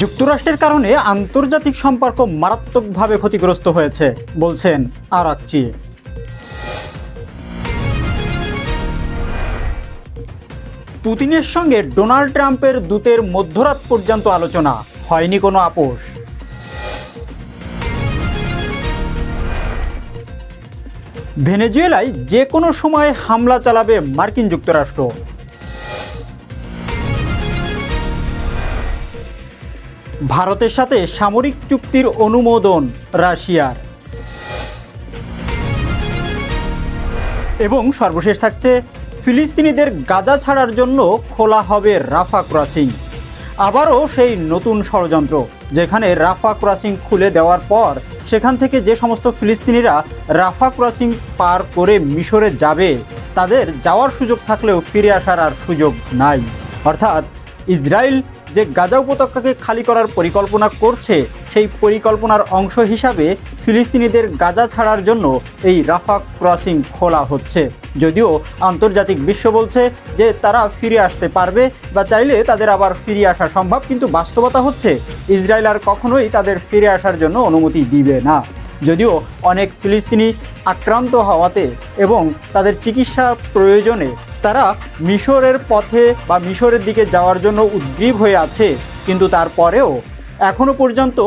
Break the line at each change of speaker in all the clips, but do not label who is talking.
যুক্তরাষ্ট্রের কারণে আন্তর্জাতিক সম্পর্ক মারাত্মকভাবে ক্ষতিগ্রস্ত হয়েছে, বলছেন আরাকচি। পুতিনের সঙ্গে ডোনাল্ড ট্রাম্পের দূতের মধ্যরাত পর্যন্ত আলোচনা, হয়নি কোনো আপোষ। ভেনেজুয়েলায় যে কোনো সময় হামলা চালাবে মার্কিন যুক্তরাষ্ট্র। ভারতের সাথে সামরিক চুক্তির অনুমোদন রাশিয়ার। এবং সর্বশেষ থাকছে, ফিলিস্তিনিদের গাজা ছাড়ার জন্য খোলা হবে রাফা ক্রসিং। আবারও সেই নতুন ষড়যন্ত্র, যেখানে রাফা ক্রসিং খুলে দেওয়ার পর সেখান থেকে যে সমস্ত ফিলিস্তিনিরা রাফা ক্রসিং পার করে মিশরে যাবে, তাদের যাওয়ার সুযোগ থাকলেও ফিরে আসার আর সুযোগ নাই। অর্থাৎ ইসরায়েল যে গাজা উপত্যকাকে খালি করার পরিকল্পনা করছে, সেই পরিকল্পনার অংশ হিসাবে ফিলিস্তিনিদের গাজা ছাড়ার জন্য এই রাফা ক্রসিং খোলা হচ্ছে। যদিও আন্তর্জাতিক বিশ্ব বলছে যে তারা ফিরে আসতে পারবে বা চাইলে তাদের আবার ফিরে আসা সম্ভব, কিন্তু বাস্তবতা হচ্ছে ইসরায়েল আর কখনোই তাদের ফিরে আসার জন্য অনুমতি দিবে না। যদিও অনেক ফিলিস্তিনি আক্রান্ত হওয়াতে এবং তাদের চিকিৎসার প্রয়োজনে তারা মিশরের পথে বা মিশরের দিকে যাওয়ার জন্য উদ্গ্রীব হয়ে আছে, কিন্তু তারপরেও এখনও পর্যন্ত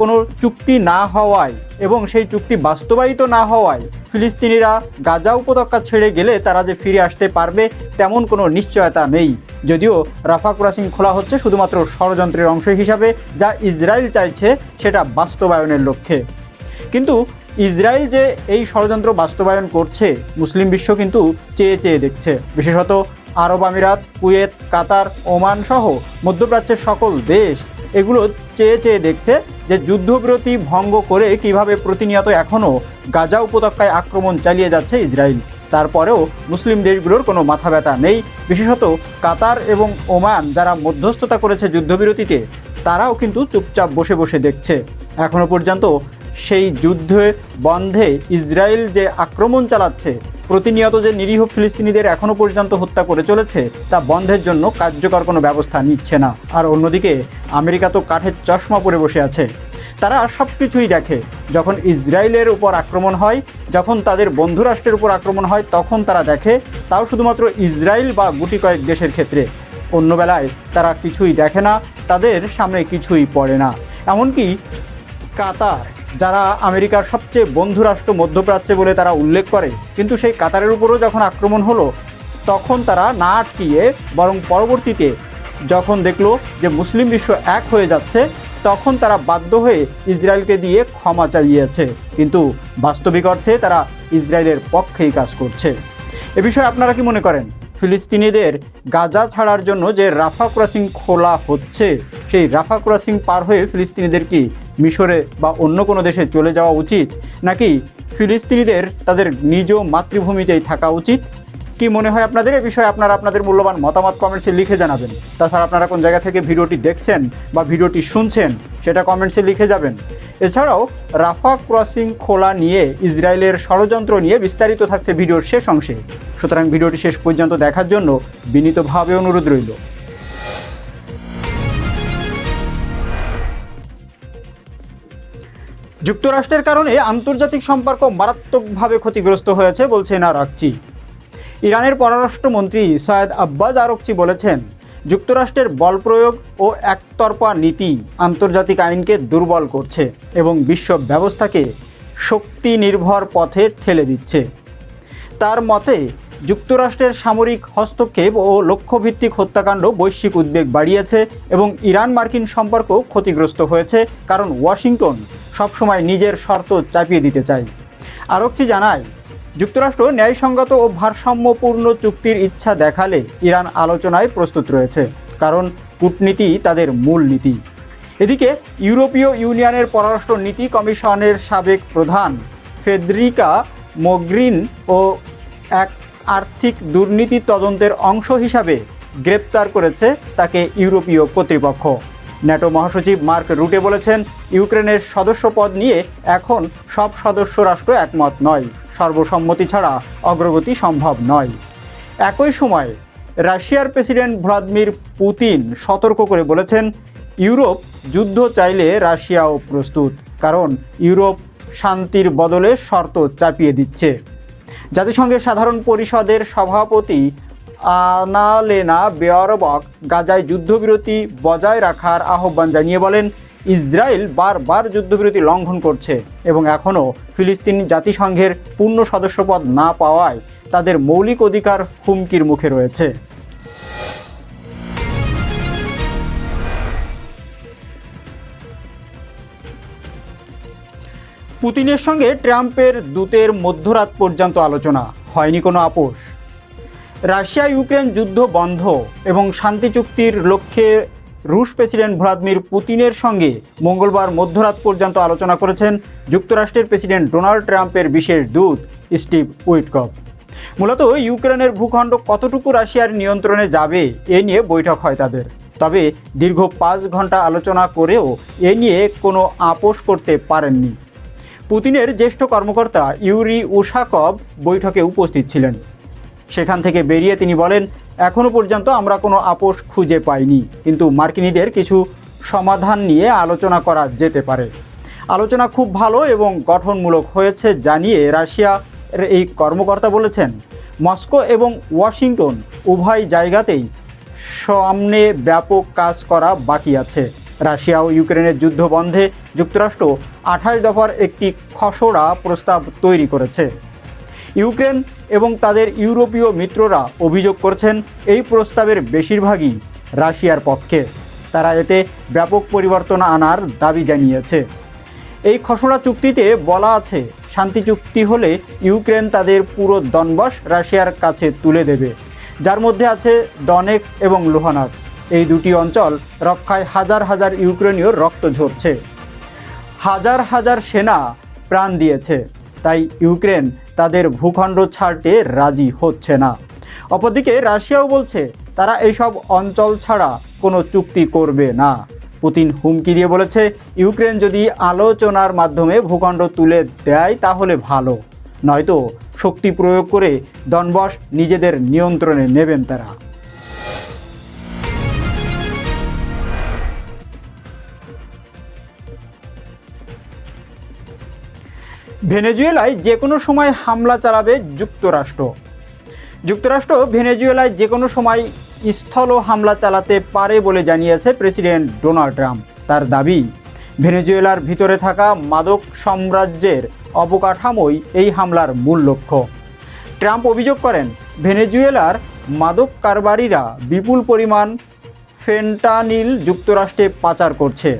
কোনো চুক্তি না হওয়ায় এবং সেই চুক্তি বাস্তবায়িত না হওয়ায় ফিলিস্তিনিরা গাজা উপত্যকা ছেড়ে গেলে তারা যে ফিরে আসতে পারবে তেমন কোনো নিশ্চয়তা নেই। যদিও রাফা ক্রসিং খোলা হচ্ছে শুধুমাত্র ষড়যন্ত্রের অংশ হিসাবে, যা ইসরায়েল চাইছে সেটা বাস্তবায়নের লক্ষ্যে। কিন্তু ইসরায়েল যে এই ষড়যন্ত্র বাস্তবায়ন করছে, মুসলিম বিশ্ব কিন্তু চেয়ে চেয়ে দেখছে। বিশেষত আরব আমিরাত, কুয়েত, কাতার, ওমান সহ মধ্যপ্রাচ্যের সকল দেশ এগুলো চেয়ে চেয়ে দেখছে যে যুদ্ধবিরতি ভঙ্গ করে কীভাবে প্রতিনিয়ত এখনও গাজা উপত্যকায় আক্রমণ চালিয়ে যাচ্ছে ইসরায়েল। তারপরেও মুসলিম দেশগুলোর কোনো মাথা ব্যথা নেই। বিশেষত কাতার এবং ওমান যারা মধ্যস্থতা করেছে যুদ্ধবিরতিতে, তারাও কিন্তু চুপচাপ বসে বসে দেখছে। এখনও পর্যন্ত সেই যুদ্ধে বন্ধে ইসরায়েল যে আক্রমণ চালাচ্ছে, প্রতিনিয়ত যে নিরীহ ফিলিস্তিনিদের এখনও পর্যন্ত হত্যা করে চলেছে, তা বন্ধের জন্য কার্যকর কোনো ব্যবস্থা নিচ্ছে না। আর অন্যদিকে, আমেরিকা তো কাঠের চশমা পরে বসে আছে। তারা সব কিছুই দেখে। যখন ইসরায়েলের উপর আক্রমণ হয়, যখন তাদের বন্ধুরাষ্ট্রের উপর আক্রমণ হয়, তখন তারা দেখে, তাও শুধুমাত্র ইসরায়েল বা গুটি কয়েক দেশের ক্ষেত্রে। অন্য বেলায় তারা কিছুই দেখে না, তাদের সামনে কিছুই পড়ে না। এমনকি কাতার যারা আমেরিকার সবচেয়ে বন্ধু রাষ্ট্র মধ্যপ্রাচ্যে বলে তারা উল্লেখ করে, কিন্তু সেই কাতারের উপরও যখন আক্রমণ হলো, তখন তারা না আটকিয়ে বরং পরবর্তীতে যখন দেখল যে মুসলিম বিশ্ব এক হয়ে যাচ্ছে, তখন তারা বাধ্য হয়ে ইসরায়েলকে দিয়ে ক্ষমা চাইয়েছে। কিন্তু বাস্তবিক অর্থে তারা ইসরায়েলের পক্ষেই কাজ করছে। এ বিষয়ে আপনারা কি মনে করেন? ফিলিস্তিনিদের গাজা ছাড়ার জন্য যে রাফা ক্রসিং খোলা হচ্ছে, সেই রাফা ক্রসিং পার হয়ে ফিলিস্তিনিদের কি মিশরে বা অন্য কোনো দেশে চলে যাওয়া উচিত? নাকি ফিলিস্তিনিদের তাদের নিজ মাতৃভূমিতেই থাকা উচিত? কি মনে হয় আপনাদের? এ বিষয়ে আপনারা আপনাদের মূল্যবান মতামত কমেন্টসে লিখে জানাবেন। তাছাড়া আপনারা কোন জায়গা থেকে ভিডিওটি দেখছেন বা ভিডিওটি শুনছেন, সেটা কমেন্টসে লিখে যাবেন। এছাড়াও, রাফা ক্রসিং খোলা নিয়ে ইসরায়েলের ষড়যন্ত্র নিয়ে বিস্তারিত থাকছে ভিডিওর শেষ অংশে। সুতরাং ভিডিওটি শেষ পর্যন্ত দেখার জন্য বিনীতভাবে অনুরোধ রইল। যুক্তরাষ্ট্রের কারণে আন্তর্জাতিক সম্পর্ক মারাত্মকভাবে ক্ষতিগ্রস্ত হয়েছে বলছে না আরাকচি ইরানের পররাষ্ট্রমন্ত্রী সৈয়দ আব্বাস আরকচি বলেছেন, যুক্তরাষ্ট্রের বল প্রয়োগ ও একতরফা নীতি আন্তর্জাতিক আইনকে দুর্বল করছে এবং বিশ্ব ব্যবস্থাকে শক্তি নির্ভর পথে ঠেলে দিচ্ছে। তার মতে, যুক্তরাষ্ট্রের সামরিক হস্তক্ষেপ ও লক্ষ্যভিত্তিক হত্যাকাণ্ড বৈশ্বিক উদ্বেগ বাড়িয়েছে এবং ইরান মার্কিন সম্পর্ক ক্ষতিগ্রস্ত হয়েছে, কারণ ওয়াশিংটন সবসময় নিজের শর্ত চাপিয়ে দিতে চায়। আরকচি জানায় যুক্তরাষ্ট্র ন্যায়সঙ্গত ও ভারসাম্যপূর্ণ চুক্তির ইচ্ছা দেখালে ইরান আলোচনায় প্রস্তুত রয়েছে, কারণ কূটনীতি তাদের মূল নীতি। এদিকে ইউরোপীয় ইউনিয়নের পররাষ্ট্র নীতি কমিশনের সাবেক প্রধান ফেদরিকা মোগ্রিন ও এক আর্থিক দুর্নীতি তদন্তের অংশ হিসাবে গ্রেপ্তার করেছে তাকে ইউরোপীয় কর্তৃপক্ষ। ন্যাটো মহাসচিব মার্ক রুটে বলেছেন, ইউক্রেনের সদস্যপদ নিয়ে এখন সব সদস্য রাষ্ট্র একমত নয়। সর্বসম্মতি ছাড়া অগ্রগতি সম্ভব নয়। একই সময়ে রাশিয়ার প্রেসিডেন্ট ভ্লাদিমির পুতিন সতর্ক করে বলেছেন, ইউরোপ যুদ্ধ চাইলে রাশিয়াও প্রস্তুত, কারণ ইউরোপ শান্তির বদলে শর্ত চাপিয়ে দিচ্ছে। জাতিসংঘের সাধারণ পরিষদের সভাপতি আনালেনা বেয়ারবক গাজায় যুদ্ধবিরতি বজায় রাখার আহ্বান জানিয়ে বলেন, ইসরায়েল বারবার যুদ্ধবিরতি লঙ্ঘন করছে এবং এখনও ফিলিস্তিন জাতিসংঘের পূর্ণ সদস্যপদ না পাওয়ায় তাদের মৌলিক অধিকার হুমকির মুখে রয়েছে। পুতিনের সঙ্গে ট্রাম্পের দূতের মধ্যরাত পর্যন্ত আলোচনা, হয়নি কোনো আপোষ। রাশিয়া ইউক্রেন যুদ্ধ বন্ধ এবং শান্তি চুক্তির লক্ষ্যে রুশ প্রেসিডেন্ট ভ্লাদিমির পুতিনের সঙ্গে মঙ্গলবার মধ্যরাত পর্যন্ত আলোচনা করেছেন যুক্তরাষ্ট্রের প্রেসিডেন্ট ডোনাল্ড ট্রাম্পের বিশেষ দূত স্টিভ উইটকপ মূলত ইউক্রেনের ভূখণ্ড কতটুকু রাশিয়ার নিয়ন্ত্রণে যাবে এ নিয়ে বৈঠক হয় তাদের। তবে দীর্ঘ পাঁচ ঘণ্টা আলোচনা করেও এ নিয়ে কোনো আপোষ করতে পারেননি। পুতিনের জ্যেষ্ঠ কর্মকর্তা ইউরি উশাকভ বৈঠকে উপস্থিত ছিলেন। সেখান থেকে বেরিয়ে তিনি বলেন এখনও পর্যন্ত আমরা কোনো আপোষ খুঁজে পাইনি, কিন্তু মার্কিনীদের কিছু সমাধান নিয়ে আলোচনা করা যেতে পারে। আলোচনা খুব ভালো এবং গঠনমূলক হয়েছে জানিয়ে রাশিয়া এই কর্মকর্তা বলেছেন, মস্কো এবং ওয়াশিংটন উভয় জায়গাতেই সামনে ব্যাপক কাজ করা বাকি আছে। রাশিয়া ও ইউক্রেনের যুদ্ধ বন্ধে যুক্তরাষ্ট্র আঠাশ দফার একটি খসড়া প্রস্তাব তৈরি করেছে। ইউক্রেন এবং তাদের ইউরোপীয় মিত্ররা অভিযোগ করছেন এই প্রস্তাবের বেশিরভাগই রাশিয়ার পক্ষে। তারা এতে ব্যাপক পরিবর্তন আনার দাবি জানিয়েছে। এই খসড়া চুক্তিতে বলা আছে, শান্তি চুক্তি হলে ইউক্রেন তাদের পুরো দনবাস রাশিয়ার কাছে তুলে দেবে। যার মধ্যে আছে ডনেক্স এবং লোহানাক্স। এই দুটি অঞ্চল রক্ষায় হাজার হাজার ইউক্রেনীয় রক্ত ঝরছে। হাজার হাজার সেনা প্রাণ দিয়েছে। তাই ইউক্রেন তাদের ভূখণ্ড ছাড়তে রাজি হচ্ছে না। অপরদিকে রাশিয়াও বলছে, তারা এইসব অঞ্চল ছাড়া কোনো চুক্তি করবে না। পুতিন হুমকি দিয়ে বলেছে, ইউক্রেন যদি আলোচনার মাধ্যমে ভূখণ্ড তুলে দেয় তাহলে ভালো। নয়তো শক্তি প্রয়োগ করে দনবস নিজেদের নিয়ন্ত্রণে নেবেন তারা। ভেনেজুয়েলায় যে কোনো সময় হামলা চালাবে যুক্তরাষ্ট্র। যুক্তরাষ্ট্র ভেনেজুয়েলায় যে কোনো সময় স্থল হামলা চালাতে পারে বলে জানিয়েছে প্রেসিডেন্ট ডোনাল্ড ট্রাম্প। তার দাবি, ভেনেজুয়েলার ভিতরে থাকা মাদক সাম্রাজ্যের অবকাঠামোই এই হামলার মূল লক্ষ্য। ট্রাম্প অভিযোগ করেন, ভেনেজুয়েলার মাদক কারবারিরা বিপুল পরিমাণ ফেন্টানিল যুক্তরাষ্ট্রে পাচার করছে,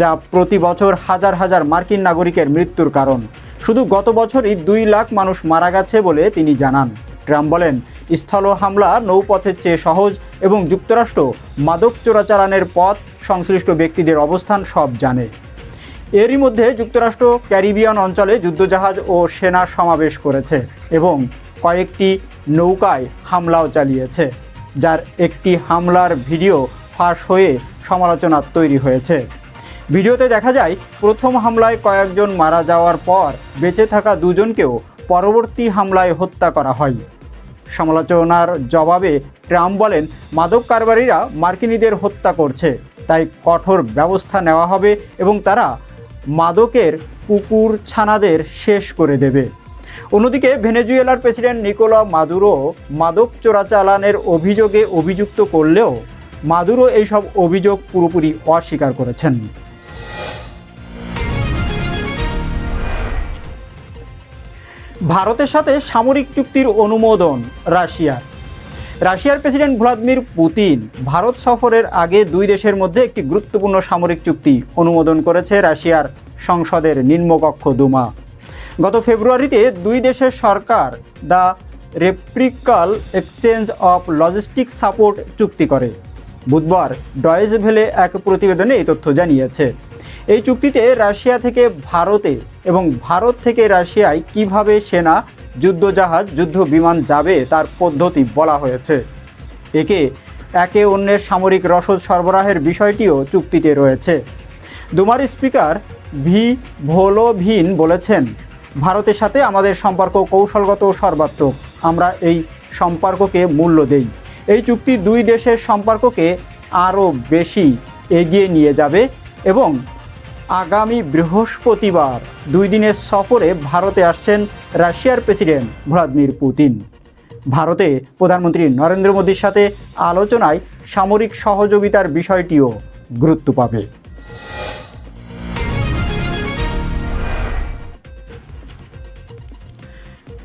যা প্রতি বছর হাজার হাজার মার্কিন নাগরিকের মৃত্যুর কারণ। শুধু গত বছরই দুই লাখ মানুষ মারা গেছে বলে তিনি জানান। ট্রাম্প বলেন, স্থল হামলা নৌপথের চেয়ে সহজ এবং যুক্তরাষ্ট্র মাদক চোরাচালানের পথ, সংশ্লিষ্ট ব্যক্তিদের অবস্থান সব জানে। এরই মধ্যে যুক্তরাষ্ট্র ক্যারিবিয়ান অঞ্চলে যুদ্ধজাহাজ ও সেনা সমাবেশ করেছে এবং কয়েকটি নৌকায় হামলাও চালিয়েছে, যার একটি হামলার ভিডিও ফাঁস হয়ে সমালোচনা তৈরি হয়েছে। ভিডিওতে দেখা যায়, প্রথম হামলায় কয়েকজন মারা যাওয়ার পর বেঁচে থাকা দুজনকেও পরবর্তী হামলায় হত্যা করা হয়। সমালোচনার জবাবে ট্রাম্প বলেন, মাদক কারবারিরা মার্কিনীদের হত্যা করছে, তাই কঠোর ব্যবস্থা নেওয়া হবে এবং তারা মাদকের কুকুর ছানাদের শেষ করে দেবে। অন্যদিকে ভেনেজুয়েলার প্রেসিডেন্ট নিকোলা মাদুরো মাদক চোরাচালানের অভিযোগে অভিযুক্ত করলেও মাদুরো এইসব অভিযোগ পুরোপুরি অস্বীকার করেছেন। ভারতের সাথে সামরিক চুক্তির অনুমোদন রাশিয়ার রাশিয়ার প্রেসিডেন্ট ভ্লাদিমির পুতিন ভারত সফরের আগে দুই দেশের মধ্যে একটি গুরুত্বপূর্ণ সামরিক চুক্তি অনুমোদন করেছে রাশিয়ার সংসদের নিম্নকক্ষ দুমা। গত ফেব্রুয়ারিতে দুই দেশের সরকার the reciprocal exchange of logistic support চুক্তি করে। বুধবার ডয়েজ ভেলে এক প্রতিবেদনে এই তথ্য জানিয়েছে। এই চুক্তিতে রাশিয়া থেকে ভারতে এবং ভারত থেকে রাশিয়ায় কীভাবে সেনা, যুদ্ধজাহাজ যুদ্ধ বিমান যাবে তার পদ্ধতি বলা হয়েছে। একে একে অন্যের সামরিক রসদ সরবরাহের বিষয়টিও চুক্তিতে রয়েছে। দুমার স্পিকার ভি ভোলোভিন বলেছেন, ভারতের সাথে আমাদের সম্পর্ক কৌশলগত সর্বাত্মক। আমরা এই সম্পর্ককে মূল্য দেই। এই চুক্তি দুই দেশের সম্পর্ককে আরও বেশি এগিয়ে নিয়ে যাবে এবং আগামী বৃহস্পতিবার দুই দিনের সফরে ভারতে আসছেন রাশিয়ার প্রেসিডেন্ট ভ্লাদিমির পুতিন। ভারতে প্রধানমন্ত্রী নরেন্দ্র মোদীর সাথে আলোচনায় সামরিক সহযোগিতার বিষয়টিও গুরুত্ব পাবে।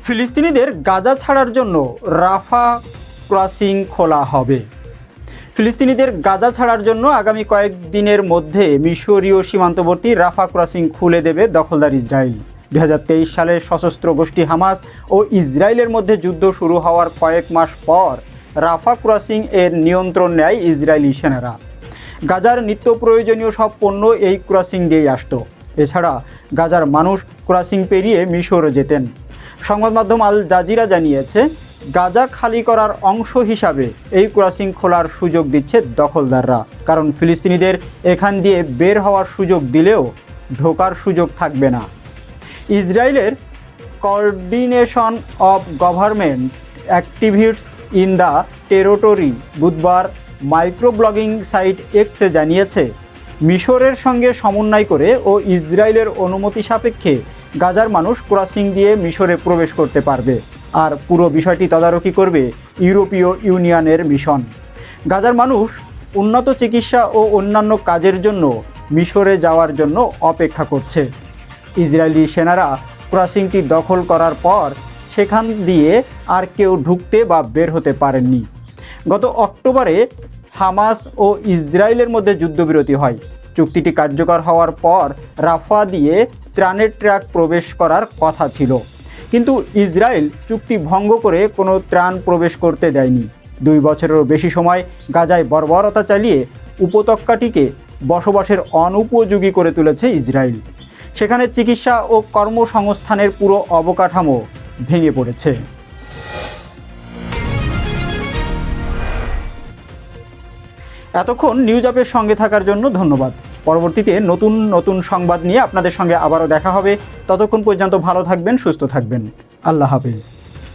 ফিলিস্তিনিদের গাজা ছাড়ার জন্য রাফা ক্রসিং খোলা হবে। ফিলিস্তিনিদের গাজা ছাড়ার জন্য আগামী কয়েকদিনের মধ্যে মিশরীয় সীমান্তবর্তী রাফা ক্রসিং খুলে দেবে দখলদার ইসরায়েল। দু সালের সশস্ত্র গোষ্ঠী হামাস ও ইসরায়েলের মধ্যে যুদ্ধ শুরু হওয়ার কয়েক মাস পর রাফা ক্রসিং এর নিয়ন্ত্রণ নেয় ইসরায়েলি সেনারা। গাজার নিত্য প্রয়োজনীয় সব পণ্য এই ক্রসিং দিয়েই আসত। এছাড়া গাজার মানুষ ক্রসিং পেরিয়ে মিশরও যেতেন। সংবাদ মাধ্যম আল জাজিরা জানিয়েছে গাজা খালি করার অংশ হিসাবে এই ক্রসিং খোলার সুযোগ দিচ্ছে দখলদাররা। কারণ ফিলিস্তিনিদের এখান দিয়ে বের হওয়ার সুযোগ দিলেও ঢোকার সুযোগ থাকবে না। ইসরায়েলের coordination of government activists in the territory বুধবার মাইক্রোব্লগিং সাইট এক্সে জানিয়েছে, মিশরের সঙ্গে সমন্বয় করে ও ইসরায়েলের অনুমতি সাপেক্ষে গাজার মানুষ ক্রসিং দিয়ে মিশরে প্রবেশ করতে পারবে। আর পুরো বিষয়টি তদারকি করবে ইউরোপীয় ইউনিয়নের মিশন। গাজার মানুষ উন্নত চিকিৎসা ও অন্যান্য কাজের জন্য মিশরে যাওয়ার জন্য অপেক্ষা করছে। ইসরায়েলি সেনারা ক্রসিংটি দখল করার পর সেখান দিয়ে আর কেউ ঢুকতে বা বের হতে পারেননি। গত অক্টোবরে হামাস ও ইসরায়েলের মধ্যে যুদ্ধবিরতি হয়। চুক্তিটি কার্যকর হওয়ার পর রাফা দিয়ে ত্রাণের ট্রাক প্রবেশ করার কথা ছিল। কিন্তু ইসরায়েল চুক্তি ভঙ্গ করে কোনো ত্রাণ প্রবেশ করতে দেয়নি। দুই বছরেরও বেশি সময় গাজায় বর্বরতা চালিয়ে উপত্যকাটিকে বসবাসের অনুপযোগী করে তুলেছে ইসরায়েল। সেখানে চিকিৎসা ও কর্মসংস্থানের পুরো অবকাঠামো ভেঙে পড়েছে। এতক্ষণ নিউজ আপের সঙ্গে থাকার জন্য ধন্যবাদ। পরবর্তীতে নতুন নতুন সংবাদ নিয়ে আপনাদের সঙ্গে আবারও দেখা হবে। ততক্ষণ পর্যন্ত ভালো থাকবেন, সুস্থ থাকবেন। আল্লাহ হাফিজ।